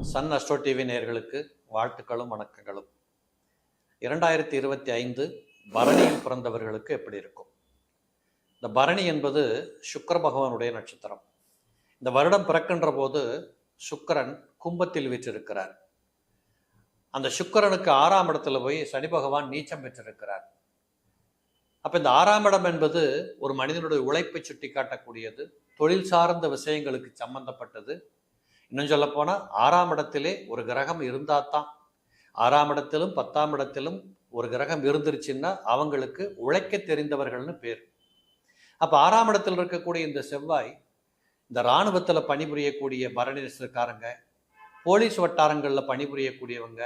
Sun astro TV நேயர்களுக்கு வாழ்த்துக்களும் வணக்கங்களும். இரண்டாயிரத்தி இருபத்தி ஐந்து பரணியில் பிறந்தவர்களுக்கு எப்படி இருக்கும்? இந்த பரணி என்பது சுக்கர பகவானுடைய நட்சத்திரம். இந்த வருடம் பிறக்கின்ற போது சுக்கிரன் கும்பத்தில் வீற்றிருக்கிறார். அந்த சுக்கரனுக்கு ஆறாம் இடத்துல போய் சனி பகவான் நீச்சம் பெற்றிருக்கிறார். அப்போ இந்த ஆறாம் இடம் என்பது ஒரு மனிதனுடைய உழைப்பை சுட்டி காட்டக்கூடியது தொழில் சார்ந்த விஷயங்களுக்கு சம்பந்தப்பட்டது. இன்னும் சொல்லப்போனால் ஆறாம் இடத்திலே ஒரு கிரகம் இருந்தால் தான் ஆறாம் இடத்திலும் பத்தாம் இடத்திலும் ஒரு கிரகம் இருந்துருச்சுன்னா அவங்களுக்கு உழைக்க தெரிந்தவர்கள்னு பேர். அப்போ ஆறாம் இடத்தில் இருக்கக்கூடிய இந்த செவ்வாய் இந்த இராணுவத்தில் பணிபுரியக்கூடிய பரணிரசக்காரங்க போலீஸ் வட்டாரங்களில் பணிபுரியக்கூடியவங்க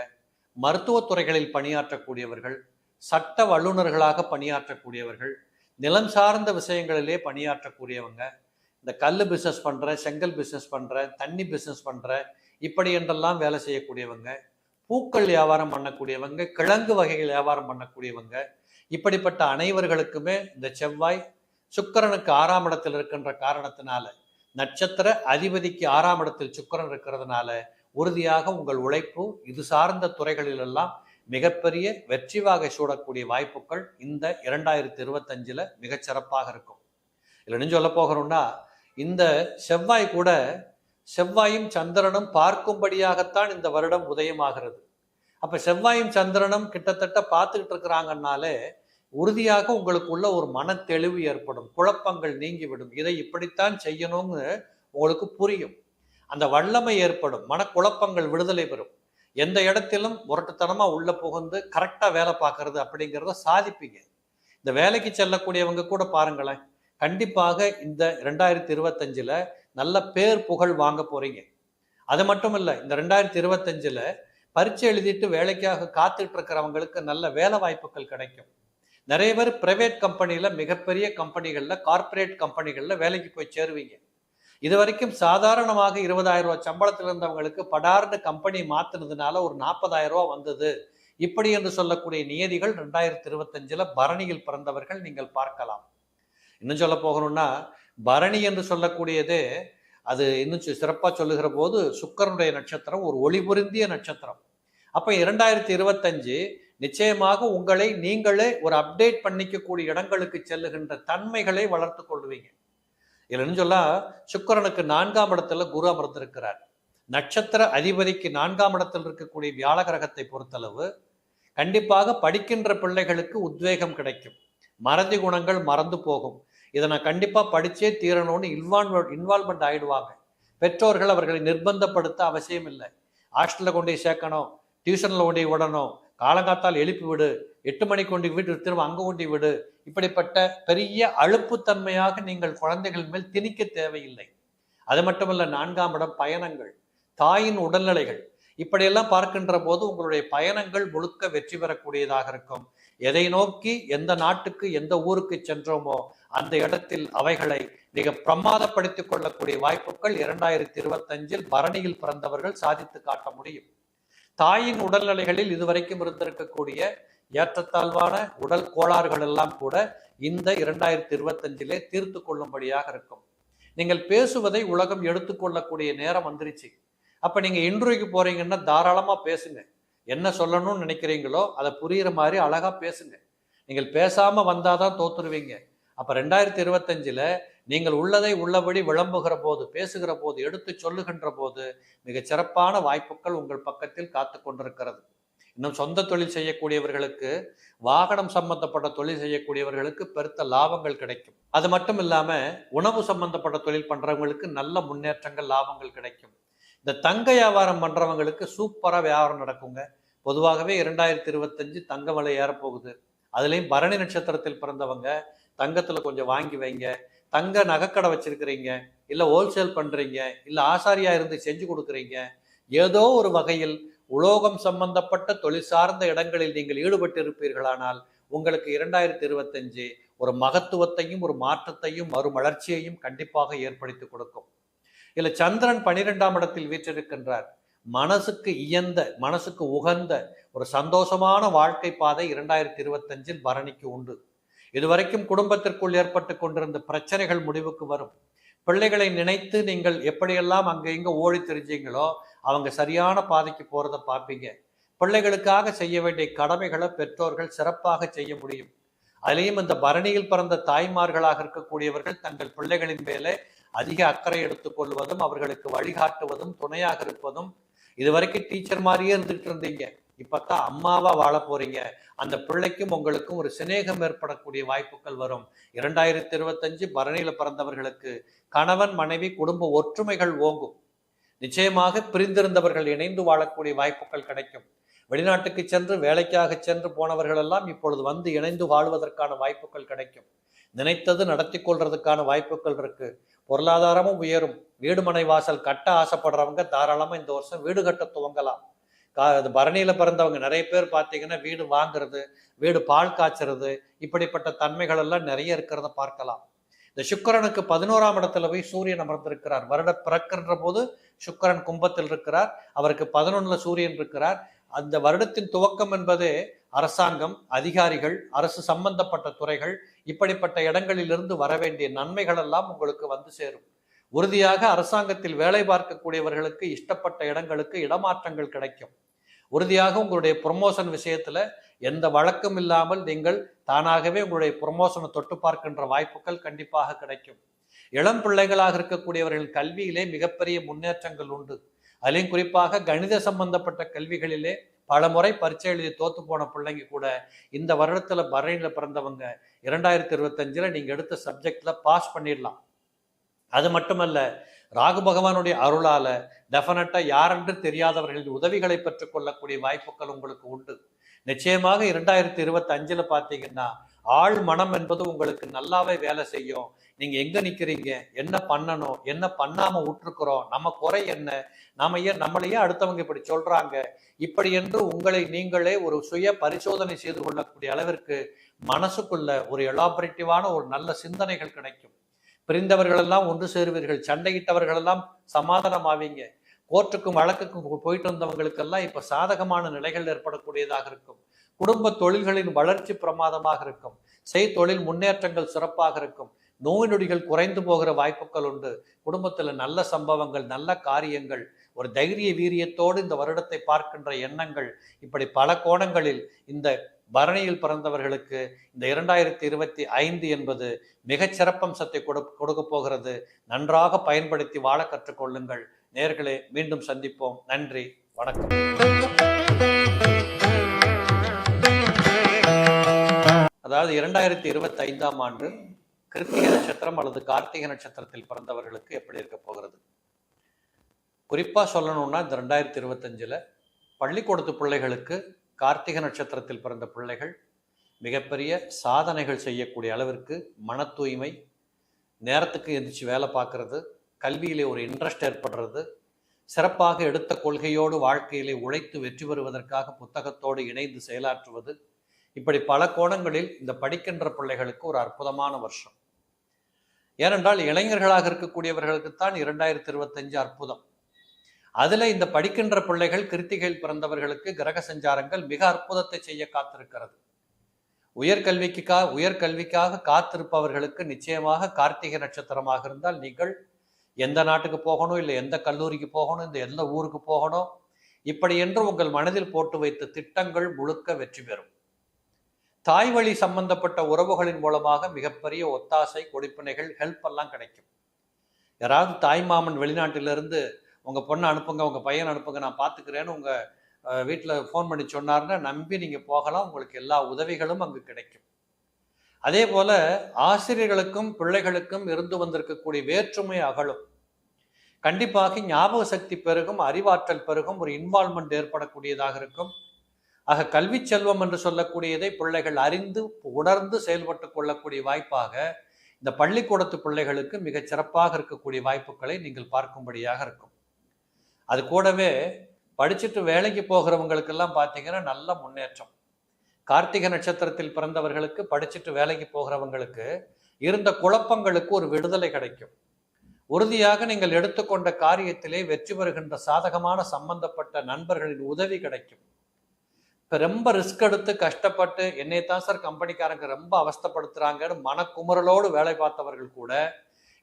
மருத்துவத்துறைகளில் பணியாற்றக்கூடியவர்கள் சட்ட வல்லுநர்களாக பணியாற்றக்கூடியவர்கள் நிலம் சார்ந்த விஷயங்களிலே பணியாற்றக்கூடியவங்க இந்த கல் பிஸ்னஸ் பண்ணுற செங்கல் பிஸ்னஸ் பண்ணுறேன் தண்ணி பிஸ்னஸ் பண்ணுற இப்படி என்றெல்லாம் வேலை செய்யக்கூடியவங்க பூக்கள் வியாபாரம் பண்ணக்கூடியவங்க கிழங்கு வகைகள் வியாபாரம் பண்ணக்கூடியவங்க இப்படிப்பட்ட அனைவர்களுக்குமே இந்த செவ்வாய் சுக்கிரனுக்கு ஆறாம் இடத்தில் இருக்கின்ற காரணத்தினால நட்சத்திர அதிபதிக்கு ஆறாம் இடத்தில் சுக்கிரன் இருக்கிறதுனால உறுதியாக உங்கள் உழைப்பு இது சார்ந்த துறைகளிலெல்லாம் மிகப்பெரிய வெற்றி வாகை சூடக்கூடிய வாய்ப்புகள் இந்த இரண்டாயிரத்தி இருபத்தஞ்சில் மிகச்சிறப்பாக இருக்கும். இல்லைன்னு சொல்ல போகிறோம்னா இந்த செவ்வாய் கூட செவ்வாயும் சந்திரனும் பார்க்கும்படியாகத்தான் இந்த வருடம் உதயமாகிறது. அப்போ செவ்வாயும் சந்திரனும் கிட்டத்தட்ட பார்த்துக்கிட்டு இருக்கிறாங்கன்னாலே உறுதியாக உங்களுக்குள்ள ஒரு மன தெளிவு ஏற்படும் குழப்பங்கள் நீங்கிவிடும். இதை இப்படித்தான் செய்யணும்னு உங்களுக்கு புரியும். அந்த வல்லமை ஏற்படும் மனக்குழப்பங்கள் விடுதலை பெறும். எந்த இடத்திலும் முரட்டுத்தனமா உள்ள புகுந்து கரெக்டா வேலை பார்க்கறது அப்படிங்கிறத சாதிப்பீங்க. இந்த வேலைக்கு செல்லக்கூடியவங்க கூட பாருங்களேன். கண்டிப்பாக இந்த ரெண்டாயிரத்தி இருபத்தஞ்சில் நல்ல பேர் புகழ் வாங்க போறீங்க. அது மட்டும் இல்ல இந்த ரெண்டாயிரத்தி இருபத்தஞ்சுல பரீட்சை எழுதிட்டு வேலைக்காக காத்துட்டு இருக்கிறவங்களுக்கு நல்ல வேலை வாய்ப்புகள் கிடைக்கும். நிறைய பேர் பிரைவேட் கம்பெனியில் மிகப்பெரிய கம்பெனிகளில் கார்ப்பரேட் கம்பெனிகள்ல வேலைக்கு போய் சேருவீங்க. இது வரைக்கும் சாதாரணமாக இருபதாயிரம் ரூபாய் சம்பளத்தில் இருந்தவங்களுக்கு படார்னு கம்பெனி மாத்தினதுனால ஒரு நாற்பதாயிரம் ரூபாய் வந்தது. இப்படி என்று சொல்லக்கூடிய நியதிகள் ரெண்டாயிரத்தி இருபத்தஞ்சுல பரணியில் பிறந்தவர்கள் நீங்கள் பார்க்கலாம். இன்னும் சொல்ல போகணும்னா பரணி என்று சொல்லக்கூடியது அது இன்னும் சிறப்பாக சொல்லுகிற போது சுக்கரனுடைய நட்சத்திரம் ஒரு ஒளி பொருந்திய நட்சத்திரம். அப்போ இரண்டாயிரத்தி இருபத்தஞ்சு நிச்சயமாக உங்களை நீங்களே ஒரு அப்டேட் பண்ணிக்கக்கூடிய இடங்களுக்கு செல்லுகின்ற தன்மைகளை வளர்த்து கொள்வீங்க. இல்லைன்னு சொல்ல சுக்கரனுக்கு நான்காம் இடத்துல குரு அமர்ந்திருக்கிறார். நட்சத்திர அதிபதிக்கு நான்காம் இடத்தில் இருக்கக்கூடிய வியாழ கிரகத்தை பொறுத்தளவு கண்டிப்பாக படிக்கின்ற பிள்ளைகளுக்கு உத்வேகம் கிடைக்கும். மறதி குணங்கள் மறந்து போகும். இதை நான் கண்டிப்பாக படித்தே தீரணும்னு இன்வால்வ் இன்வால்மெண்ட் ஆகிடுவாங்க பெற்றோர்கள் அவர்களை நிர்பந்தப்படுத்த அவசியம் இல்லை. ஹாஸ்டலில் கொண்டு போய் சேர்க்கணும் டியூஷனில் கொண்டு போய் விடணும் காலங்காத்தால் எழுப்பி விடு எட்டு மணிக்கு கொண்டு வீட்டு திரும்ப அங்கே கொண்டு விடு இப்படிப்பட்ட பெரிய அழுப்புத்தன்மையாக நீங்கள் குழந்தைகள் மேல் திணிக்க தேவையில்லை. அது மட்டுமல்ல நான்காம் இடம் பயணங்கள் தாயின் உடல்நிலைகள். இப்படியெல்லாம் பார்க்கின்ற போது உங்களுடைய பயணங்கள் முழுக்க வெற்றி பெறக்கூடியதாக இருக்கும். எதை நோக்கி எந்த நாட்டுக்கு எந்த ஊருக்கு சென்றோமோ அந்த இடத்தில் அவைகளை மிக பிரமாதப்படுத்திக் கொள்ளக்கூடிய வாய்ப்புகள் இரண்டாயிரத்தி இருபத்தஞ்சில் பரணியில் பிறந்தவர்கள் சாதித்து காட்ட முடியும். தாயின் உடல்நிலைகளில் இதுவரைக்கும் இருந்திருக்கக்கூடிய ஏற்றத்தாழ்வான உடல் கோளாறுகள் எல்லாம் கூட இந்த இரண்டாயிரத்தி இருபத்தஞ்சிலே தீர்த்து கொள்ளும்படியாக இருக்கும். நீங்கள் பேசுவதை உலகம் எடுத்துக்கொள்ளக்கூடிய நேரம் வந்துருச்சு. அப்போ நீங்கள் இன்றைக்கு போறீங்கன்னா தாராளமாக பேசுங்க. என்ன சொல்லணும்னு நினைக்கிறீங்களோ அதை புரியுற மாதிரி அழகாக பேசுங்க. நீங்கள் பேசாமல் வந்தால் தான் தோத்துருவீங்க. அப்போ ரெண்டாயிரத்தி இருபத்தஞ்சில் நீங்கள் உள்ளதை உள்ளபடி விளம்புகிற போது பேசுகிற போது எடுத்து சொல்லுகின்ற போது மிகச் சிறப்பான வாய்ப்புகள் உங்கள் பக்கத்தில் காத்து கொண்டிருக்கிறது. இன்னும் சொந்த தொழில் செய்யக்கூடியவர்களுக்கு வாகனம் சம்பந்தப்பட்ட தொழில் செய்யக்கூடியவர்களுக்கு பெருத்த லாபங்கள் கிடைக்கும். அது மட்டும் இல்லாம உணவு சம்பந்தப்பட்ட தொழில் பண்றவங்களுக்கு நல்ல முன்னேற்றங்கள் லாபங்கள் கிடைக்கும். இந்த தங்க வியாபாரம் பண்றவங்களுக்கு சூப்பரா வியாபாரம் நடக்குங்க. பொதுவாகவே இரண்டாயிரத்தி இருபத்தஞ்சு தங்க விலை ஏறப்போகுது. அதுலேயும் பரணி நட்சத்திரத்தில் பிறந்தவங்க தங்கத்தில் கொஞ்சம் வாங்கி வைங்க. தங்க நகைக்கடை வச்சிருக்கிறீங்க இல்லை ஹோல்சேல் பண்ணுறீங்க இல்லை ஆசாரியாக இருந்து செஞ்சு கொடுக்குறீங்க ஏதோ ஒரு வகையில் உலோகம் சம்பந்தப்பட்ட தொழில் சார்ந்த இடங்களில் நீங்கள் ஈடுபட்டு இருப்பீர்களானால் உங்களுக்கு இரண்டாயிரத்தி இருபத்தஞ்சு ஒரு மகத்துவத்தையும் ஒரு மாற்றத்தையும் மறுமலர்ச்சியையும் கண்டிப்பாக ஏற்படுத்தி கொடுக்கும். இதுல சந்திரன் பனிரெண்டாம் இடத்தில் வீற்றிருக்கின்றார். மனசுக்கு இயந்த மனசுக்கு உகந்த ஒரு சந்தோஷமான வாழ்க்கை பாதை இரண்டாயிரத்தி இருபத்தஞ்சில் பரணிக்கு உண்டு. இதுவரைக்கும் குடும்பத்திற்குள் ஏற்பட்டு கொண்டிருந்த பிரச்சனைகள் முடிவுக்கு வரும். பிள்ளைகளை நினைத்து நீங்கள் எப்படியெல்லாம் அங்க இங்க ஓடி தெரிஞ்சீங்களோ அவங்க சரியான பாதைக்கு போறதை பார்ப்பீங்க. பிள்ளைகளுக்காக செய்ய வேண்டிய கடமைகளை பெற்றோர்கள் சிறப்பாக செய்ய முடியும். அதிலையும் இந்த பரணியில் பிறந்த தாய்மார்களாக இருக்கக்கூடியவர்கள் தங்கள் பிள்ளைகளின் மேலே அதிக அக்கறை எடுத்துக்கொள்வதும் அவர்களுக்கு வழிகாட்டுவதும் துணையாக இருப்பதும். இதுவரைக்கும் டீச்சர் மாதிரியே இருந்துட்டு இருந்தீங்க. இப்பதான் அம்மாவா வாழ போறீங்க. அந்த பிள்ளைக்கும் உங்களுக்கும் ஒரு சிநேகம் ஏற்படக்கூடிய வாய்ப்புகள் வரும். இரண்டாயிரத்தி இருபத்தஞ்சு பரணியில பிறந்தவர்களுக்கு கணவன் மனைவி குடும்ப ஒற்றுமைகள் ஓங்கும். நிச்சயமாக பிரிந்திருந்தவர்கள் இணைந்து வாழக்கூடிய வாய்ப்புகள் கிடைக்கும். வெளிநாட்டுக்கு சென்று வேலைக்காக சென்று போனவர்கள் எல்லாம் இப்பொழுது வந்து இணைந்து வாழ்வதற்கான வாய்ப்புகள் கிடைக்கும். நினைத்தது நடத்தி கொள்றதுக்கான வாய்ப்புகள் இருக்கு. பொருளாதாரமும் உயரும். வீடு மனை வாசல் கட்ட ஆசைப்படுறவங்க தாராளமாக இந்த வருஷம் வீடு கட்ட துவங்கலாம். கா அது பரணியில் பிறந்தவங்க நிறைய பேர் பார்த்தீங்கன்னா வீடு வாங்குறது வீடு பால் காய்ச்சறது இப்படிப்பட்ட தன்மைகள் எல்லாம் நிறைய இருக்கிறத பார்க்கலாம். இந்த சுக்கரனுக்கு பதினோராம் இடத்துல போய் சூரியன் அமர்ந்திருக்கிறார். வருட பிறக்கின்ற போது சுக்கரன் கும்பத்தில் இருக்கிறார். அவருக்கு பதினொன்னுல சூரியன் இருக்கிறார். அந்த வருடத்தின் துவக்கம் என்பதே அரசாங்கம் அதிகாரிகள் அரசு சம்பந்தப்பட்ட துறைகள் இப்படிப்பட்ட இடங்களிலிருந்து வர வேண்டிய நன்மைகள் எல்லாம் உங்களுக்கு வந்து சேரும். உறுதியாக அரசாங்கத்தில் வேலை பார்க்கக்கூடியவர்களுக்கு இஷ்டப்பட்ட இடங்களுக்கு இடமாற்றங்கள் கிடைக்கும். உறுதியாக உங்களுடைய ப்ரொமோஷன் விஷயத்துல எந்த வழக்கம் இல்லாமல் நீங்கள் தானாகவே உங்களுடைய ப்ரொமோஷனை தொட்டு பார்க்கின்ற வாய்ப்புகள் கண்டிப்பாக கிடைக்கும். இளம் பிள்ளைகளாக இருக்கக்கூடியவர்கள் கல்வியிலே மிகப்பெரிய முன்னேற்றங்கள் உண்டு. அதிலையும் குறிப்பாக கணித சம்பந்தப்பட்ட கல்விகளிலே பல முறை பரீட்சை எழுதி தோத்து போன பிள்ளைங்க கூட இந்த வருடத்துல பரணியில பிறந்தவங்க இரண்டாயிரத்தி இருபத்தஞ்சுல நீங்க எடுத்த சப்ஜெக்ட்ல பாஸ் பண்ணிடலாம். அது மட்டுமல்ல ராகு பகவானுடைய அருளால டெஃபினட்டா யாரென்று தெரியாதவர்களின் உதவிகளை பெற்றுக்கொள்ளக்கூடிய வாய்ப்புகள் உங்களுக்கு உண்டு. நிச்சயமாக இரண்டாயிரத்தி இருபத்தி அஞ்சுல பாத்தீங்கன்னா ஆள் மனம் என்பது உங்களுக்கு நல்லாவே வேலை செய்யும். நீங்க எங்க நிக்கிறீங்க? என்ன பண்ணணும்? என்ன பண்ணாம விட்டுருக்குறோம் நம்ம குறை என்ன? நாம ஏன் நம்மளையே அடுத்தவங்க இப்படி சொல்றாங்க? இப்படி என்று உங்களை நீங்களே ஒரு சுய பரிசோதனை செய்து கொள்ளக்கூடிய அளவிற்கு மனசுக்குள்ள ஒரு எலாபரேட்டிவான ஒரு நல்ல சிந்தனைகள் கிடைக்கும். பிரிந்தவர்களெல்லாம் ஒன்று சேருவீர்கள். சண்டையிட்டவர்களெல்லாம் சமாதானம் ஆவீங்க கோர்ட்டுக்கும் வழக்குக்கும் போயிட்டு வந்தவங்களுக்கெல்லாம் இப்போ சாதகமான நிலைகள் ஏற்படக்கூடியதாக இருக்கும். குடும்ப தொழில்களின் வளர்ச்சி பிரமாதமாக இருக்கும். செய் தொழில் முன்னேற்றங்கள் சிறப்பாக இருக்கும். நோய் நொடிகள் குறைந்து போகிற வாய்ப்புகள் உண்டு. குடும்பத்தில் நல்ல சம்பவங்கள் நல்ல காரியங்கள் ஒரு தைரிய வீரியத்தோடு இந்த வருடத்தை பார்க்கின்ற எண்ணங்கள் இப்படி பல கோணங்களில் இந்த பரணியில் பிறந்தவர்களுக்கு இந்த இரண்டாயிரத்தி இருபத்தி ஐந்து என்பது மிகச் சிறப்பம்சத்தை கொடு கொடுக்க போகிறது. நன்றாக பயன்படுத்தி வாழ கற்றுக்கொள்ளுங்கள். நேர்களே மீண்டும் சந்திப்போம். நன்றி. வணக்கம். அதாவது இரண்டாயிரத்தி இருபத்தி ஐந்தாம் ஆண்டு கிருத்திகை நட்சத்திரம் அல்லது கார்த்திகை நட்சத்திரத்தில் பிறந்தவர்களுக்கு எப்படி இருக்க போகிறது? குறிப்பா சொல்லணும்னா இந்த ரெண்டாயிரத்தி இருபத்தஞ்சுல பள்ளிக்கூடத்து பிள்ளைகளுக்கு கார்த்திகை நட்சத்திரத்தில் பிறந்த பிள்ளைகள் மிகப்பெரிய சாதனைகள் செய்யக்கூடிய அளவிற்கு மன தூய்மை நேரத்துக்கு எந்திரிச்சு வேலை பார்க்கறது கல்வியிலே ஒரு இன்ட்ரெஸ்ட் ஏற்படுறது சிறப்பாக எடுத்த கொள்கையோடு வாழ்க்கையிலே உழைத்து வெற்றி பெறுவதற்காக புத்தகத்தோடு இணைந்து செயலாற்றுவது இப்படி பல கோணங்களில் இந்த படிக்கின்ற பிள்ளைகளுக்கு ஒரு அற்புதமான வருஷம். ஏனென்றால் இளைஞர்களாக இருக்கக்கூடியவர்களுக்குத்தான் இரண்டாயிரத்தி இருபத்தஞ்சு அற்புதம். அதுல இந்த படிக்கின்ற பிள்ளைகள் கிருத்திகையில் பிறந்தவர்களுக்கு கிரக சஞ்சாரங்கள் மிக அற்புதத்தை செய்ய காத்திருக்கிறது. உயர்கல்விக்கா உயர்கல்விக்காக காத்திருப்பவர்களுக்கு நிச்சயமாக கார்த்திகை நட்சத்திரமாக இருந்தால் நீங்கள் எந்த நாட்டுக்கு போகணும் இல்லை எந்த கல்லூரிக்கு போகணும் இந்த எந்த ஊருக்கு போகணும் இப்படி என்று உங்கள் மனதில் போட்டு வைத்த திட்டங்கள் முழுக்க வெற்றி பெறும். தாய் வழி சம்பந்தப்பட்ட உறவுகளின் மூலமாக மிகப்பெரிய ஒத்தாசை கொடுப்பினைகள் ஹெல்ப் எல்லாம் கிடைக்கும். யாராவது தாய் மாமன் வெளிநாட்டிலிருந்து உங்கள் பொண்ணை அனுப்புங்க உங்கள் பையனை அனுப்புங்க நான் பார்த்துக்கிறேன்னு உங்கள் வீட்டில் ஃபோன் பண்ணி சொன்னார்னா நம்பி நீங்கள் போகலாம். உங்களுக்கு எல்லா உதவிகளும் அங்கு கிடைக்கும். அதே போல ஆசிரியர்களுக்கும் பிள்ளைகளுக்கும் இருந்து வந்திருக்கக்கூடிய வேற்றுமை அகலும். கண்டிப்பாக ஞாபக சக்தி பெருகும் அறிவாற்றல் பெருகும் ஒரு இன்வால்மெண்ட் ஏற்படக்கூடியதாக இருக்கும். ஆக கல்வி செல்வம் என்று சொல்லக்கூடியதை பிள்ளைகள் அறிந்து உணர்ந்து செயல்பட்டு கொள்ளக்கூடிய வாய்ப்பாக இந்த பள்ளிக்கூடத்து பிள்ளைகளுக்கு மிகச் சிறப்பாக இருக்கக்கூடிய வாய்ப்புகளை நீங்கள் பார்க்கும்படியாக இருக்கும். அது கூடவே படிச்சுட்டு வேலைக்கு போகிறவங்களுக்கெல்லாம் பார்த்தீங்கன்னா நல்ல முன்னேற்றம். கார்த்திகை நட்சத்திரத்தில் பிறந்தவர்களுக்கு படிச்சுட்டு வேலைக்கு போகிறவங்களுக்கு இருந்த குழப்பங்களுக்கு ஒரு விடுதலை கிடைக்கும். உறுதியாக நீங்கள் எடுத்துக்கொண்ட காரியத்திலே வெற்றி பெறுகின்ற சாதகமான சம்பந்தப்பட்ட நண்பர்களின் உதவி கிடைக்கும். இப்போ ரொம்ப ரிஸ்க் எடுத்து கஷ்டப்பட்டு என்னை தான் சார் கம்பெனிக்காரங்க ரொம்ப அவஸ்தப்படுத்துறாங்கன்னு மனக்குமுறலோடு வேலை பார்த்தவர்கள் கூட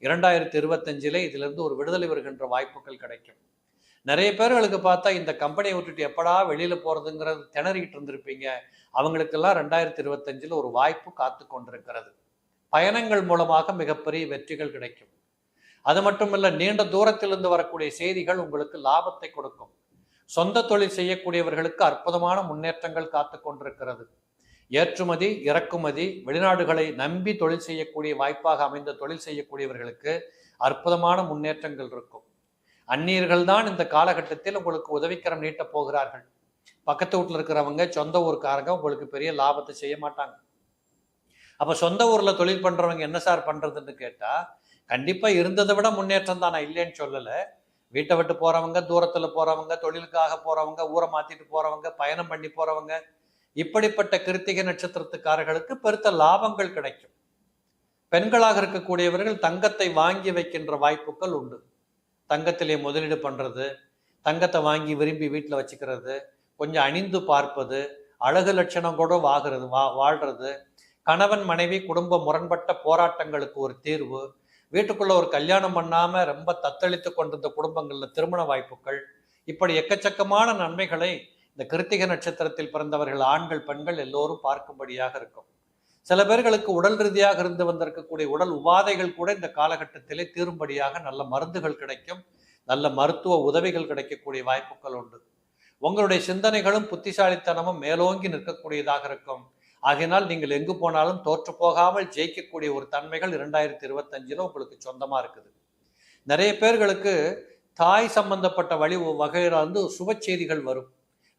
இரண்டாயிரத்தி இருபத்தஞ்சிலே இதிலிருந்து ஒரு விடுதலை வருகின்ற வாய்ப்புகள் கிடைக்கும். நிறைய பேர்களுக்கு பார்த்தா இந்த கம்பெனியை விட்டுட்டு எப்படா வெளியில் போகிறதுங்கிறது திணறிக்கிட்டு இருந்திருப்பீங்க. அவங்களுக்கெல்லாம் ரெண்டாயிரத்தி இருபத்தஞ்சில் ஒரு வாய்ப்பு காத்து கொண்டிருக்கிறது. பயணங்கள் மூலமாக மிகப்பெரிய வெற்றிகள் கிடைக்கும். அது மட்டுமல்ல நீண்ட தூரத்திலிருந்து வரக்கூடிய செய்திகள் உங்களுக்கு லாபத்தை கொடுக்கும். சொந்த தொழில் செய்யக்கூடியவர்களுக்கு அற்புதமான முன்னேற்றங்கள் காத்து கொண்டிருக்கிறது. ஏற்றுமதி இறக்குமதி வெளிநாடுகளை நம்பி தொழில் செய்யக்கூடிய வாய்ப்பாக அமைந்த தொழில் செய்யக்கூடியவர்களுக்கு அற்புதமான முன்னேற்றங்கள் இருக்கும். அந்நியர்கள் தான் இந்த காலகட்டத்தில் உங்களுக்கு உதவிக்கரம் நீட்டப் போகிறார்கள். பக்கத்து வீட்டில் இருக்கிறவங்க சொந்த ஊருக்காரங்க உங்களுக்கு பெரிய லாபத்தை செய்ய மாட்டாங்க. அப்போ சொந்த ஊரில் தொழில் பண்ணுறவங்க என்ன சார் பண்ணுறதுன்னு கேட்டால் கண்டிப்பாக இருந்ததை விட முன்னேற்றம் தான். நான் இல்லைன்னு சொல்லலை. வீட்டை விட்டு போகிறவங்க தூரத்தில் போகிறவங்க தொழிலுக்காக போகிறவங்க ஊரை மாற்றிட்டு போகிறவங்க பயணம் பண்ணி போகிறவங்க இப்படிப்பட்ட கிருத்திகை நட்சத்திரத்துக்காரர்களுக்கு பெருத்த லாபங்கள் கிடைக்கும். பெண்களாக இருக்கக்கூடியவர்கள் தங்கத்தை வாங்கி வைக்கின்ற வாய்ப்புகள் உண்டு. தங்கத்திலே முதலீடு பண்ணுறது தங்கத்தை வாங்கி விரும்பி வீட்டில் வச்சுக்கிறது கொஞ்சம் அணிந்து பார்ப்பது அழகு லட்சணம் கூட வாகிறது வா வாழ்றது. கணவன் மனைவி குடும்ப முரண்பட்ட போராட்டங்களுக்கு ஒரு தீர்வு. வீட்டுக்குள்ள ஒரு கல்யாணம் பண்ணாமல் ரொம்ப தத்தளித்து கொண்டிருந்த குடும்பங்களில் திருமண வாய்ப்புகள். இப்படி எக்கச்சக்கமான நன்மைகளை இந்த கிருத்திக நட்சத்திரத்தில் பிறந்தவர்கள் ஆண்கள் பெண்கள் எல்லோரும் பார்க்கும்படியாக இருக்கும். சில பேர்களுக்கு உடல் ரீதியாக இருந்து வந்திருக்கக்கூடிய உடல் உபாதைகள் கூட இந்த காலகட்டத்திலே தீரும்படியாக நல்ல மருந்துகள் கிடைக்கும் நல்ல மருத்துவ உதவிகள் கிடைக்கக்கூடிய வாய்ப்புகள் உண்டு. உங்களுடைய சிந்தனைகளும் புத்திசாலித்தனமும் மேலோங்கி நிற்கக்கூடியதாக இருக்கும். ஆகையினால் நீங்கள் எங்கு போனாலும் தோற்று போகாமல் ஜெயிக்கக்கூடிய ஒரு தன்மைகள் இரண்டாயிரத்தி இருபத்தஞ்சில் உங்களுக்கு சொந்தமாக இருக்குது. நிறைய பேர்களுக்கு தாய் சம்பந்தப்பட்ட வழி வகையில வந்து சுப செய்திகள் வரும்.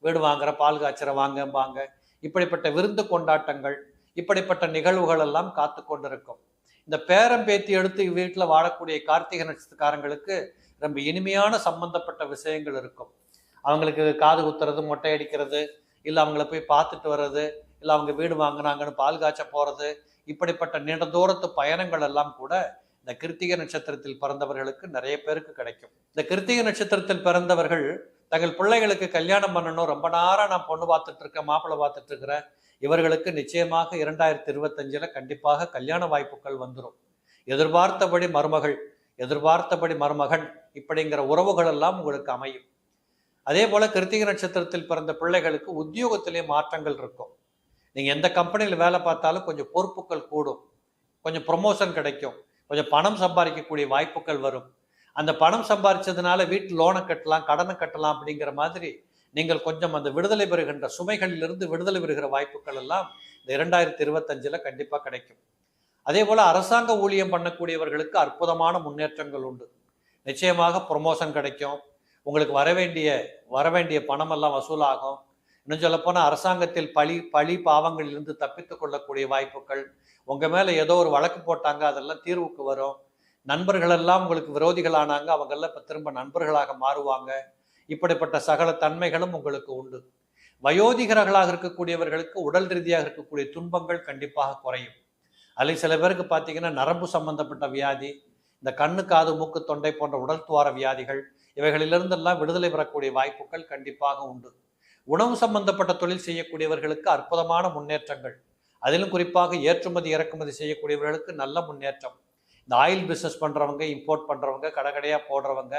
வீடு வாங்குற பால் காய்ச்சற வாங்கம்பாங்க இப்படிப்பட்ட விருந்து கொண்டாட்டங்கள் இப்படிப்பட்ட நிகழ்வுகள் எல்லாம் காத்து கொண்டிருக்கும். இந்த பேரம் பேத்தி எடுத்து வீட்டில் வாழக்கூடிய கார்த்திகை நட்சத்திரக்காரங்களுக்கு ரொம்ப இனிமையான சம்பந்தப்பட்ட விஷயங்கள் இருக்கும். அவங்களுக்கு காது குத்துறது மொட்டை அடிக்கிறது இல்லை அவங்கள போய் பார்த்துட்டு வர்றது இல்லை அவங்க வீடு வாங்கினாங்கன்னு பால் காய்ச்ச போகிறது இப்படிப்பட்ட நீண்ட தூரத்து பயணங்கள் எல்லாம் கூட இந்த கிருத்திகை நட்சத்திரத்தில் பிறந்தவர்களுக்கு நிறைய பேருக்கு கிடைக்கும். இந்த கிருத்திகை நட்சத்திரத்தில் பிறந்தவர்கள் தங்கள் பிள்ளைகளுக்கு கல்யாணம் பண்ணணும். ரொம்ப நேரம் நான் பொண்ணு பார்த்துட்டு இருக்கேன் மாப்பிள்ளை பார்த்துட்டு இருக்கிறேன். இவர்களுக்கு நிச்சயமாக இரண்டாயிரத்தி இருபத்தஞ்சில் கண்டிப்பாக கல்யாண வாய்ப்புகள் வந்துடும் எதிர்பார்த்தபடி மருமகள் எதிர்பார்த்தபடி மருமகன் இப்படிங்கிற உறவுகள் எல்லாம் உங்களுக்கு அமையும். அதே போல கிருத்திக நட்சத்திரத்தில் பிறந்த பிள்ளைகளுக்கு உத்தியோகத்திலே மாற்றங்கள் இருக்கும். நீங்க எந்த கம்பெனியில் வேலை பார்த்தாலும் கொஞ்சம் பொறுப்புகள் கூடும். கொஞ்சம் ப்ரொமோஷன் கிடைக்கும். கொஞ்சம் பணம் சம்பாதிக்கக்கூடிய வாய்ப்புகள் வரும். அந்த பணம் சம்பாதிச்சதுனால வீட்டு லோனை கட்டலாம் கடனை கட்டலாம் அப்படிங்கிற மாதிரி நீங்கள் கொஞ்சம் அந்த விடுதலை பெறுகின்ற சுமைகளிலிருந்து விடுதலை பெறுகிற வாய்ப்புகள் எல்லாம் இந்த இரண்டாயிரத்தி இருபத்தஞ்சில் கண்டிப்பாக கிடைக்கும். அதே போல் அரசாங்க ஊழியம் பண்ணக்கூடியவர்களுக்கு அற்புதமான முன்னேற்றங்கள் உண்டு. நிச்சயமாக ப்ரொமோஷன் கிடைக்கும். உங்களுக்கு வர வேண்டிய வர வேண்டிய பணமெல்லாம் வசூலாகும். இன்னும் சொல்லப்போனால் அரசாங்கத்தில் பழி பழி பாவங்களிலிருந்து தப்பித்து கொள்ளக்கூடிய வாய்ப்புகள். உங்கள் மேலே ஏதோ ஒரு வழக்கு போட்டாங்க அதெல்லாம் தீர்வுக்கு வரும். நண்பர்களெல்லாம் உங்களுக்கு விரோதிகள் ஆனாங்க அவங்கெல்லாம் இப்போ திரும்ப நண்பர்களாக மாறுவாங்க. இப்படிப்பட்ட சகல தன்மைகளும் உங்களுக்கு உண்டு. வயோதிகர்களாக இருக்கக்கூடியவர்களுக்கு உடல் ரீதியாக இருக்கக்கூடிய துன்பங்கள் கண்டிப்பாக குறையும். அதில் சில பேருக்கு பார்த்தீங்கன்னா நரம்பு சம்பந்தப்பட்ட வியாதி இந்த கண்ணு காது மூக்கு தொண்டை போன்ற உடல் துவார வியாதிகள் இவைகளிலிருந்தெல்லாம் விடுதலை பெறக்கூடிய வாய்ப்புகள் கண்டிப்பாக உண்டு. உணவு சம்பந்தப்பட்ட தொழில் செய்யக்கூடியவர்களுக்கு அற்புதமான முன்னேற்றங்கள். அதிலும் குறிப்பாக ஏற்றுமதி இறக்குமதி செய்யக்கூடியவர்களுக்கு நல்ல முன்னேற்றம். இந்த ஆயில் பிஸ்னஸ் பண்ணுறவங்க இம்போர்ட் பண்ணுறவங்க கடைக்கடையாக போடுறவங்க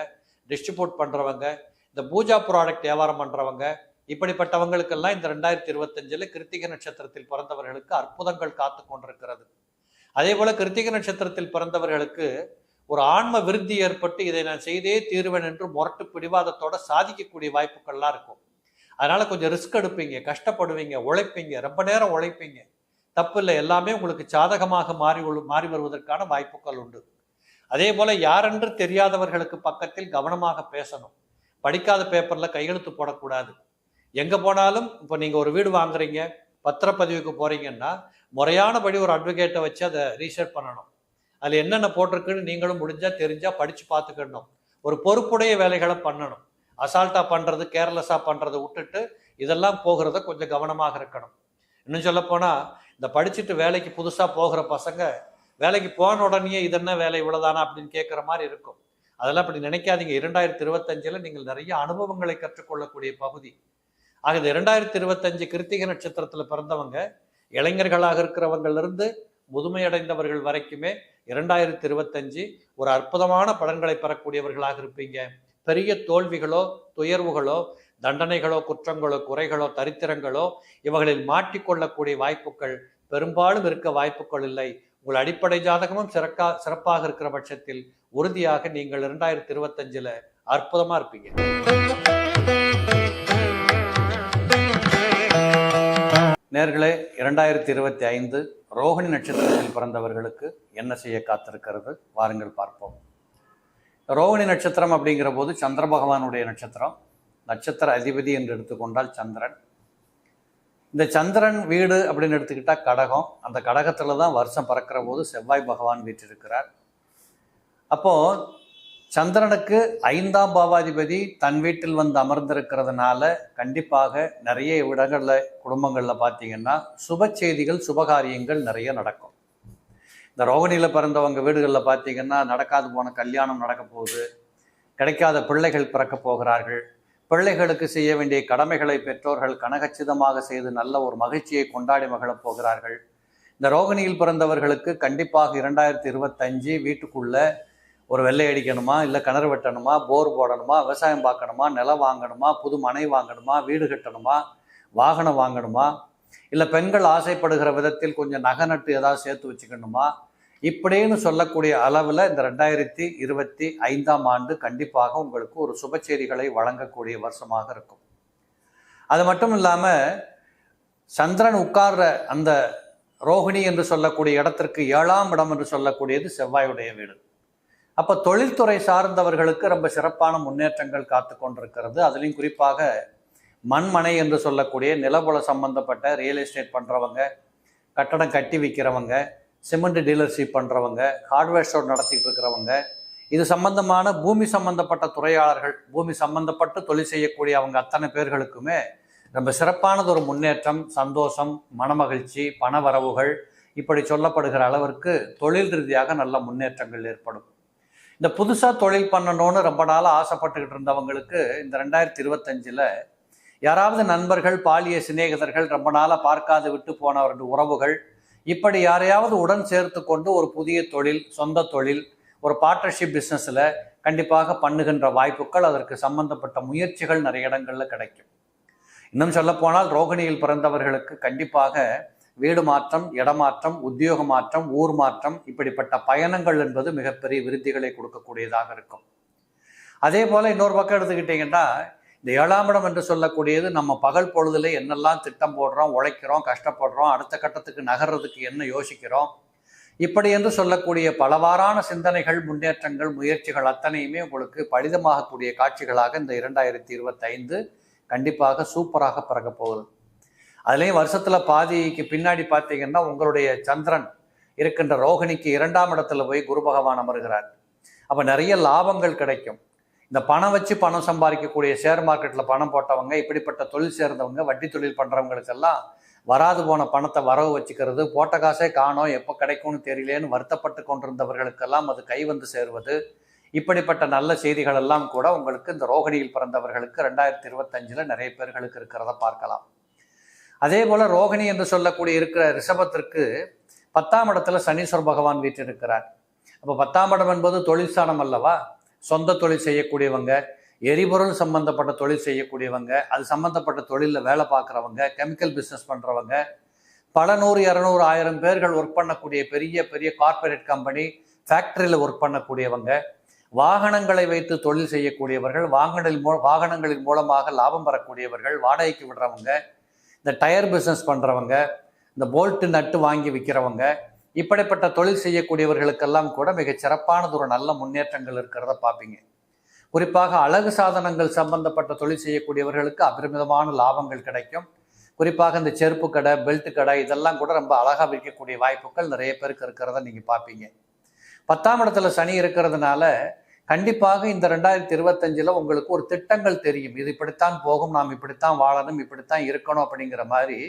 டிஸ்ட்ரிபியூட் பண்ணுறவங்க இந்த பூஜா ப்ராடக்ட் வியாபாரம் பண்ணுறவங்க இப்படிப்பட்டவங்களுக்கெல்லாம் இந்த ரெண்டாயிரத்தி இருபத்தஞ்சில் கிருத்திகை நட்சத்திரத்தில் பிறந்தவர்களுக்கு அற்புதங்கள் காத்து கொண்டிருக்கிறது. அதே போல் கிருத்திகை நட்சத்திரத்தில் பிறந்தவர்களுக்கு ஒரு ஆன்ம விருத்தி ஏற்பட்டு இதை நான் செய்தே தீர்வேன் என்று முரட்டு பிடிவாதத்தோட சாதிக்கக்கூடிய வாய்ப்புகள்லாம் இருக்கும். அதனால் கொஞ்சம் ரிஸ்க் எடுப்பீங்க கஷ்டப்படுவீங்க உழைப்பீங்க ரொம்ப நேரம் உழைப்பீங்க. தப்பு இல்லை எல்லாமே உங்களுக்கு சாதகமாக மாறி மாறி வருவதற்கான வாய்ப்புகள் உண்டு. அதே போல யாரென்று தெரியாதவர்களுக்கு பக்கத்தில் கவனமாக பேசணும். படிக்காத பேப்பர்ல கையெழுத்து போடக்கூடாது. எங்க போனாலும் இப்போ நீங்க ஒரு வீடு வாங்குறீங்க பத்திரப்பதிவுக்கு போறீங்கன்னா முறையானபடி ஒரு அட்வொகேட்டை வச்சு அதை ரீசர்ச் பண்ணணும். அதில் என்னென்ன போட்டிருக்குன்னு நீங்களும் முடிஞ்சா தெரிஞ்சா படிச்சு பார்த்துக்கணும். ஒரு பொறுப்புடைய வேலைகளை பண்ணணும். அசால்ட்டா பண்றது கேர்லெஸ்ஸா பண்றதை விட்டுட்டு இதெல்லாம் போகிறத கொஞ்சம் கவனமாக இருக்கணும். இன்னும் சொல்ல போனா இந்த படிச்சுட்டு வேலைக்கு புதுசாக போகிற பசங்க வேலைக்கு போன உடனே இது என்ன வேலை இவ்வளோதானா அப்படின்னு கேட்குற மாதிரி இருக்கும். அதெல்லாம் அப்படி நினைக்காதீங்க. இரண்டாயிரத்தி இருபத்தஞ்சில் நீங்கள் நிறைய அனுபவங்களை கற்றுக்கொள்ளக்கூடிய பகுதி. ஆக இந்த இரண்டாயிரத்தி இருபத்தஞ்சு கிருத்திக நட்சத்திரத்தில் பிறந்தவங்க இளைஞர்களாக இருக்கிறவங்கள்லேருந்து முதுமையடைந்தவர்கள் வரைக்குமே இரண்டாயிரத்தி இருபத்தஞ்சு ஒரு அற்புதமான பலன்களை பெறக்கூடியவர்களாக இருப்பீங்க. பெரிய தோல்விகளோ துயர்வுகளோ தண்டனைகளோ குற்றங்களோ குறைகளோ தரித்திரங்களோ இவர்களில் மாட்டிக்கொள்ளக்கூடிய வாய்ப்புகள் பெரும்பாலும் இருக்க வாய்ப்புகள் இல்லை. உங்கள் அடிப்படை ஜாதகமும் சிறக்கா சிறப்பாக இருக்கிற பட்சத்தில் உறுதியாக நீங்கள் இரண்டாயிரத்தி இருபத்தஞ்சில் அற்புதமா இருப்பீங்க. நேர்களே இரண்டாயிரத்தி இருபத்தி ஐந்து ரோஹிணி நட்சத்திரத்தில் பிறந்தவர்களுக்கு என்ன செய்ய காத்திருக்கிறது? வாருங்கள் பார்ப்போம். ரோஹிணி நட்சத்திரம் அப்படிங்கிற போது சந்திர பகவானுடைய நட்சத்திரம். நட்சத்திர அதிபதி என்று எடுத்துக்கொண்டால் சந்திரன். இந்த சந்திரன் வீடு அப்படின்னு எடுத்துக்கிட்டா கடகம். அந்த கடகத்தில் தான் வருஷம் பறக்கிற போது செவ்வாய் பகவான் வீற்றிருக்கிறார். அப்போது சந்திரனுக்கு ஐந்தாம் பாவாதிபதி தன் வீட்டில் வந்து அமர்ந்திருக்கிறதுனால கண்டிப்பாக நிறைய இடங்களில் குடும்பங்களில் பார்த்தீங்கன்னா சுப செய்திகள் சுபகாரியங்கள் நிறைய நடக்கும். இந்த ரோகிணியில் பிறந்தவங்க வீடுகளில் பார்த்தீங்கன்னா நடக்காது போன கல்யாணம் நடக்க போகுது. கிடைக்காத பிள்ளைகள் பிறக்க போகிறார்கள். பிள்ளைகளுக்கு செய்ய வேண்டிய கடமைகளை பெற்றோர்கள் கனகச்சிதமாக செய்து நல்ல ஒரு மகிழ்ச்சியை கொண்டாடி மகிழப் போகிறார்கள். இந்த ரோகிணியில் பிறந்தவர்களுக்கு கண்டிப்பாக இரண்டாயிரத்தி இருபத்தஞ்சு வீட்டுக்குள்ள ஒரு வெள்ளை அடிக்கணுமா இல்லை கிணறு வெட்டணுமா போர் போடணுமா விவசாயம் பார்க்கணுமா நிலம் வாங்கணுமா புது மனை வாங்கணுமா வீடு கட்டணுமா வாகனம் வாங்கணுமா இல்லை பெண்கள் ஆசைப்படுகிற விதத்தில் கொஞ்சம் நகை நட்டு ஏதாவது சேர்த்து வச்சுக்கணுமா இப்படின்னு சொல்லக்கூடிய அளவில் இந்த ரெண்டாயிரத்தி இருபத்தி ஐந்தாம் ஆண்டு கண்டிப்பாக உங்களுக்கு ஒரு சுப செய்திகளை வழங்கக்கூடிய வருஷமாக இருக்கும். அது மட்டும் இல்லாமல் சந்திரன் உட்கார்ற அந்த ரோகிணி என்று சொல்லக்கூடிய இடத்திற்கு ஏழாம் இடம் என்று சொல்லக்கூடியது செவ்வாயுடைய வீடு. அப்போ தொழில்துறை சார்ந்தவர்களுக்கு ரொம்ப சிறப்பான முன்னேற்றங்கள் காத்து கொண்டிருக்கிறது. அதுலேயும் குறிப்பாக மண்மனை என்று சொல்லக்கூடிய நிலபுல சம்பந்தப்பட்ட ரியல் எஸ்டேட் பண்ணுறவங்க கட்டடம் கட்டி விற்கிறவங்க சிமெண்ட் டீலர்ஷிப் பண்ணுறவங்க ஹார்ட்வேர் ஸ்டோர் நடத்திட்டு இருக்கிறவங்க இது சம்பந்தமான பூமி சம்பந்தப்பட்ட துறையாளர்கள் பூமி சம்பந்தப்பட்டு தொழில் செய்யக்கூடிய அவங்க அத்தனை பேர்களுக்குமே ரொம்ப சிறப்பானது ஒரு முன்னேற்றம் சந்தோஷம் மனமகிழ்ச்சி பண வரவுகள் இப்படி சொல்லப்படுகிற அளவிற்கு தொழில் ரீதியாக நல்ல முன்னேற்றங்கள் ஏற்படும். இந்த புதுசாக தொழில் பண்ணணும்னு ரொம்ப நாளாக ஆசைப்பட்டுக்கிட்டு இருந்தவங்களுக்கு இந்த ரெண்டாயிரத்தி இருபத்தஞ்சில் யாராவது நண்பர்கள் பாலிய சிநேகிதர்கள் ரொம்ப நாளாக பார்க்காது விட்டு போனவர்கள் உறவுகள் இப்படி யாரையாவது உடன் சேர்த்து கொண்டு ஒரு புதிய தொழில் சொந்த தொழில் ஒரு பார்ட்னர்ஷிப் பிஸ்னஸில் கண்டிப்பாக பண்ணுகின்ற வாய்ப்புகள் அதற்கு சம்பந்தப்பட்ட முயற்சிகள் நிறைய இடங்களில் கிடைக்கும். இன்னும் சொல்லப்போனால் ரோகிணியில் பிறந்தவர்களுக்கு கண்டிப்பாக வீடு மாற்றம் இடமாற்றம் உத்தியோக மாற்றம் ஊர் மாற்றம் இப்படிப்பட்ட பயணங்கள் என்பது மிகப்பெரிய விருத்திகளை கொடுக்கக்கூடியதாக இருக்கும். அதே போல் இன்னொரு பக்கம் எடுத்துக்கிட்டிங்கன்னா இந்த ஏழாம் இடம் என்று சொல்லக்கூடியது நம்ம பகல் பொழுதுல என்னெல்லாம் திட்டம் போடுறோம் உழைக்கிறோம் கஷ்டப்படுறோம் அடுத்த கட்டத்துக்கு நகர்றதுக்கு என்ன யோசிக்கிறோம்? இப்படி என்று சொல்லக்கூடிய பலவாறான சிந்தனைகள் முன்னேற்றங்கள் முயற்சிகள் அத்தனையுமே உங்களுக்கு பலிதமாகக்கூடிய காட்சிகளாக இந்த இரண்டாயிரத்தி இருபத்தைந்து கண்டிப்பாக சூப்பராக பிறக்க போகுது. அதுலேயும் வருஷத்தில் பாதிக்கு பின்னாடி பார்த்தீங்கன்னா உங்களுடைய சந்திரன் இருக்கின்ற ரோகிணிக்கு இரண்டாம் இடத்துல போய் குரு பகவான் அமர்கிறார். அப்போ நிறைய லாபங்கள் கிடைக்கும். இந்த பணம் வச்சு பணம் சம்பாதிக்கக்கூடிய ஷேர் மார்க்கெட்டில் பணம் போட்டவங்க இப்படிப்பட்ட தொழில் சேர்ந்தவங்க வட்டி தொழில் பண்ணுறவங்களுக்கெல்லாம் வராது போன பணத்தை வரவு வச்சுக்கிறது போட்ட காசே காணோம் எப்போ கிடைக்கும்னு தெரியலேன்னு வருத்தப்பட்டு கொண்டிருந்தவர்களுக்கெல்லாம் அது கை வந்து சேருவது. இப்படிப்பட்ட நல்ல செய்திகள் எல்லாம் கூட உங்களுக்கு இந்த ரோகிணியில் பிறந்தவர்களுக்கு ரெண்டாயிரத்தி இருபத்தஞ்சில் நிறைய பேர்களுக்கு இருக்கிறத பார்க்கலாம். அதே போல் ரோகிணி என்று சொல்லக்கூடிய இருக்கிற ரிஷபத்திற்கு பத்தாம் இடத்துல சனீஸ்வர பகவான் இருக்கிறார் அப்போ பத்தாம் இடம் என்பது தொழிற்சானம் அல்லவா? சொந்த தொழில் செய்யக்கூடியவங்க எரிபொருள் சம்பந்தப்பட்ட தொழில் செய்யக்கூடியவங்க அது சம்பந்தப்பட்ட தொழிலில் வேலை பார்க்குறவங்க கெமிக்கல் பிஸ்னஸ் பண்ணுறவங்க பல நூறு இரநூறு ஆயிரம் பேர்கள் ஒர்க் பண்ணக்கூடிய பெரிய பெரிய கார்ப்பரேட் கம்பெனி ஃபேக்டரியில் ஒர்க் பண்ணக்கூடியவங்க வாகனங்களை வைத்து தொழில் செய்யக்கூடியவர்கள் வாகனில் மூ வாகனங்களின் மூலமாக லாபம் பெறக்கூடியவர்கள் வாடகைக்கு விடுறவங்க இந்த டயர் பிஸ்னஸ் பண்ணுறவங்க இந்த போல்ட்டு நட்டு வாங்கி விற்கிறவங்க இப்படிப்பட்ட தொழில் செய்யக்கூடியவர்களுக்கெல்லாம் கூட மிகச் சிறப்பானது ஒரு நல்ல முன்னேற்றங்கள் இருக்கிறத பார்ப்பீங்க. குறிப்பாக அழகு சாதனங்கள் சம்பந்தப்பட்ட தொழில் செய்யக்கூடியவர்களுக்கு அபரிமிதமான லாபங்கள் கிடைக்கும். குறிப்பாக இந்த செருப்பு கடை பெல்ட் கடை இதெல்லாம் கூட ரொம்ப அழகாக விற்கக்கூடிய வாய்ப்புகள் நிறைய பேருக்கு இருக்கிறத நீங்கள் பார்ப்பீங்க. பத்தாம் இடத்துல சனி இருக்கிறதுனால கண்டிப்பாக இந்த ரெண்டாயிரத்தி இருபத்தஞ்சில் உங்களுக்கு ஒரு திட்டங்கள் தெரியும். இது இப்படித்தான் போகும் நாம் இப்படித்தான் வாழணும் இப்படித்தான் இருக்கணும் அப்படிங்கிற மாதிரி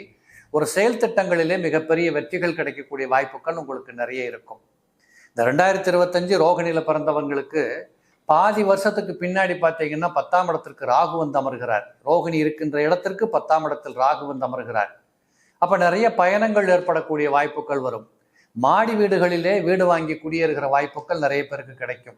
ஒரு செயல் திட்டங்களிலே மிகப்பெரிய வெற்றிகள் கிடைக்கக்கூடிய வாய்ப்புகள் உங்களுக்கு நிறைய இருக்கும். இந்த ரெண்டாயிரத்தி இருபத்தஞ்சு ரோகிணியில் பிறந்தவங்களுக்கு பாதி வருஷத்துக்கு பின்னாடி பார்த்தீங்கன்னா பத்தாம் இடத்திற்கு ராகு வந்து அமர்கிறார் ரோகிணி இருக்கின்ற இடத்திற்கு பத்தாம் இடத்தில் ராகு வந்து அமர்கிறார் அப்போ நிறைய பயணங்கள் ஏற்படக்கூடிய வாய்ப்புகள் வரும். மாடி வீடுகளிலே வீடு வாங்கி குடியேறுகிற வாய்ப்புகள் நிறைய பேருக்கு கிடைக்கும்.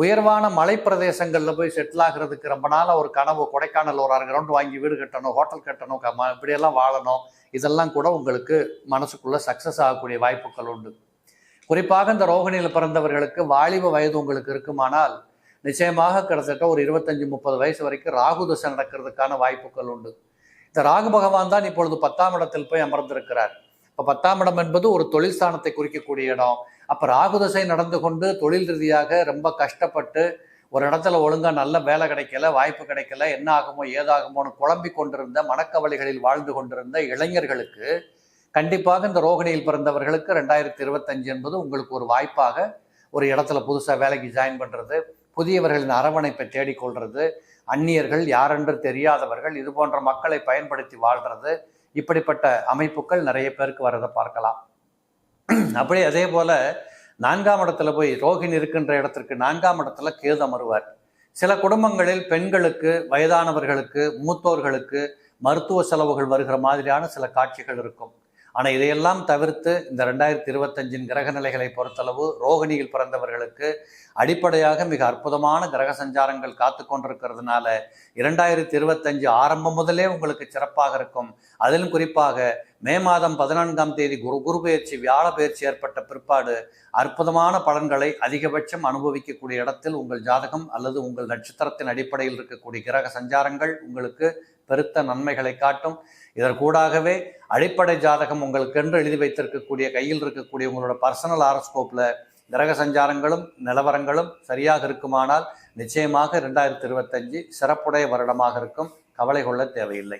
உயர்வான மலை பிரதேசங்களில் போய் செட்டில் ஆகிறதுக்கு ரொம்ப நாளாக ஒரு கனவு கொடைக்கானல் ஒரு அரை கிரவுண்ட் வாங்கி வீடு கட்டணும் ஹோட்டல் கட்டணும் க இப்படியெல்லாம் வாழணும். இதெல்லாம் கூட உங்களுக்கு மனசுக்குள்ள சக்ஸஸ் ஆகக்கூடிய வாய்ப்புகள் உண்டு. குறிப்பாக இந்த ரோகிணியில் பிறந்தவர்களுக்கு வாலிப வயது உங்களுக்கு இருக்குமானால் நிச்சயமாக கிட்டத்தட்ட ஒரு இருபத்தஞ்சு முப்பது வயசு வரைக்கும் ராகு தசை நடக்கிறதுக்கான வாய்ப்புகள் உண்டு. இந்த ராகு பகவான் தான் இப்பொழுது பத்தாம் இடத்தில் போய் அமர்ந்திருக்கிறார். இப்போ பத்தாம் இடம் என்பது ஒரு தொழில் ஸ்தானத்தை குறிக்கக்கூடிய இடம். அப்போ ராகு தசை நடந்து கொண்டு தொழில் ரீதியாக ரொம்ப கஷ்டப்பட்டு ஒரு இடத்துல ஒழுங்காக நல்ல வேலை கிடைக்கல வாய்ப்பு கிடைக்கல என்ன ஆகுமோ ஏதாகுமோன்னு குழம்பி கொண்டிருந்த மனக்கவலைகளில் வாழ்ந்து கொண்டிருந்த இளைஞர்களுக்கு கண்டிப்பாக இந்த ரோகிணியில் பிறந்தவர்களுக்கு ரெண்டாயிரத்தி இருபத்தஞ்சு என்பது உங்களுக்கு ஒரு வாய்ப்பாக ஒரு இடத்துல புதுசாக வேலைக்கு ஜாயின் பண்ணுறது புதியவர்களின் அரவணைப்பை தேடிக்கொள்வது அந்நியர்கள் யாரென்று தெரியாதவர்கள் இது போன்ற மக்களை பயன்படுத்தி வாழ்கிறது இப்படிப்பட்ட அமைப்புகள் நிறைய பேருக்கு வரதை பார்க்கலாம். அப்படி அதே போல் நான்காம் இடத்துல போய் ரோகிணி இருக்கின்ற இடத்திற்கு நான்காம் இடத்துல கேது அமருவார். சில குடும்பங்களில் பெண்களுக்கு வயதானவர்களுக்கு மூத்தோர்களுக்கு மருத்துவ செலவுகள் வருகிற மாதிரியான சில காட்சிகள் இருக்கும். ஆனால் இதையெல்லாம் தவிர்த்து இந்த ரெண்டாயிரத்தி இருபத்தஞ்சின் கிரக நிலைகளை பொறுத்தளவு ரோகிணியில் பிறந்தவர்களுக்கு அடிப்படையாக மிக அற்புதமான கிரக சஞ்சாரங்கள் காத்து கொண்டிருக்கிறதுனால இரண்டாயிரத்தி இருபத்தஞ்சு ஆரம்பம் முதலே உங்களுக்கு சிறப்பாக இருக்கும். அதிலும் குறிப்பாக மே மாதம் பதினான்காம் தேதி குரு குரு பயிற்சி வியாழ பயிற்சி ஏற்பட்ட பிற்பாடு அற்புதமான பலன்களை அதிகபட்சம் அனுபவிக்கக்கூடிய இடத்தில் உங்கள் ஜாதகம் அல்லது உங்கள் நட்சத்திரத்தின் அடிப்படையில் இருக்கக்கூடிய கிரக சஞ்சாரங்கள் உங்களுக்கு பெருத்த நன்மைகளை காட்டும். இதற்கூடாகவே அடிப்படை ஜாதகம் உங்களுக்கென்று எழுதி வைத்திருக்கக்கூடிய கையில் இருக்கக்கூடிய உங்களோட பர்சனல் ஆரோஸ்கோப்பில் கிரக சஞ்சாரங்களும் நிலவரங்களும் சரியாக இருக்குமானால் நிச்சயமாக ரெண்டாயிரத்தி இருபத்தஞ்சு சிறப்புடைய வருடமாக இருக்கும். கவலை கொள்ள தேவையில்லை.